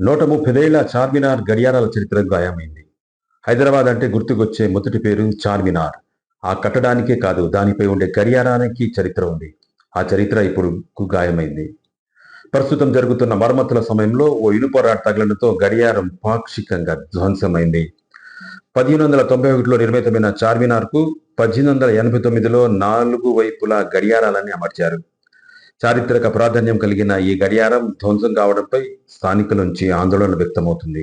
నూట ముప్పైదేళ్ళ చార్మినార్ గడియారాల చరిత్ర గాయమైంది. హైదరాబాద్ అంటే గుర్తుకొచ్చే మొదటి పేరు చార్మినార్. ఆ కట్టడానికే కాదు దానిపై ఉండే గడియారానికి చరిత్ర ఉంది. ఆ చరిత్ర ఇప్పుడు గాయమైంది. ప్రస్తుతం జరుగుతున్న మరమ్మతుల సమయంలో ఓ ఇనుపరాడ్ తగలడంతో గడియారం పాక్షికంగా ధ్వంసమైంది. పదిహేను వందల తొంభై ఒకటిలో నిర్మితమైన చార్మినార్కు పద్దెనిమిది వందల ఎనభై తొమ్మిదిలో నాలుగు వైపులా గడియారాలని అమర్చారు. చారిత్రక ప్రాధాన్యం కలిగిన ఈ గడియారం ధ్వంసం కావడంపై స్థానికుల నుంచి ఆందోళన వ్యక్తమవుతుంది.